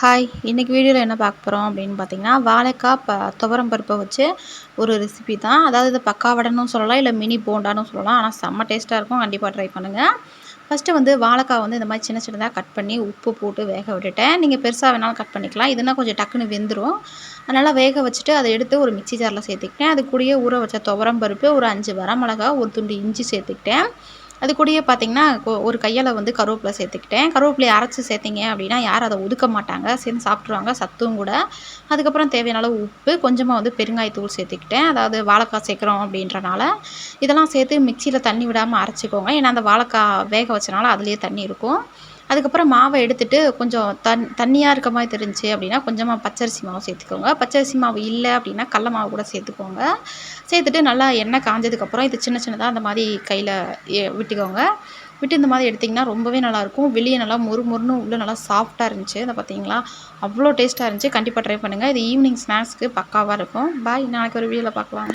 Hi இன்றைக்கி வீடியோவில் என்ன பார்க்க போகிறோம் அப்படின்னு பார்த்தீங்கன்னா வாழைக்காய் ப துவரம் பருப்பை வச்சு ஒரு ரெசிபி தான். அதாவது இது பக்காவடனும் சொல்லலாம் இல்லை மினி போண்டான்னு சொல்லலாம். ஆனால் செம்ம டேஸ்ட்டாக இருக்கும். கண்டிப்பாக ட்ரை பண்ணுங்கள் ஃபஸ்ட்டு வந்து வாழைக்காய் வந்து இந்த மாதிரி சின்ன சின்னதாக கட் பண்ணி உப்பு போட்டு வேக விட்டுட்டேன். நீங்கள் பெருசாக வேணாலும் கட் பண்ணிக்கலாம். இதுனா கொஞ்சம் டக்குன்னு வெந்துடும் அதனால் வேக வச்சுட்டு அதை எடுத்து ஒரு மிக்சி ஜாரில் சேர்த்துக்கிட்டேன். அது கூடயே ஊற வச்ச துவரம் பருப்பு ஒரு அஞ்சு வரமிளகா ஒரு துண்டு இஞ்சி சேர்த்துக்கிட்டேன். அது கூடயே பார்த்தீங்கன்னா ஒரு கையால் வந்து கருவேப்பிலை சேர்த்துக்கிட்டேன். கருவேப்பிலையை அரைச்சி சேர்த்திங்க அப்படின்னா யாரும் அதை ஒதுக்க மாட்டாங்க. சேர்ந்து சாப்பிட்ருவாங்க சத்தும் கூட. அதுக்கப்புறம் தேவையான அளவு உப்பு கொஞ்சமாக வந்து பெருங்காயத்தூள் சேர்த்துக்கிட்டேன். அதாவது வாழைக்காய் சேர்க்குறோம் அப்படின்றனால இதெல்லாம் சேர்த்து மிக்சியில் தண்ணி விடாமல் அரைச்சிக்கோங்க. ஏன்னா அந்த வாழைக்காய் வேக வச்சனால அதுலேயே தண்ணி இருக்கும். அதுக்கப்புறம் மாவை எடுத்துட்டு கொஞ்சம் தன் தண்ணியாக இருக்க மாதிரி தெரிஞ்சு அப்படின்னா கொஞ்சமாக பச்சரிசி மாவு சேர்த்துக்கோங்க. பச்சரிசி மாவு இல்லை அப்படின்னா கடல மாவு கூட சேர்த்துக்கோங்க. சேர்த்துட்டு நல்லா எண்ணெய் காஞ்சதுக்கப்புறம் இது சின்ன சின்னதாக அந்த மாதிரி கையில் விட்டுக்கோங்க. விட்டு இந்த மாதிரி எடுத்திங்கன்னா ரொம்பவே நல்லாயிருக்கும் வெளியே நல்லா மொறு மொறுன்னு உள்ளே நல்லா சாஃப்டாக இருந்துச்சு. அதை பார்த்தீங்களா? அவ்வளோ டேஸ்ட்டாக இருந்துச்சு. கண்டிப்பாக ட்ரை பண்ணுங்கள் இது ஈவினிங் ஸ்நாக்ஸ்க்கு பக்காவாக இருக்கும். பாய் நாளைக்கு ஒரு வீடியோவில் பார்க்கலாம்.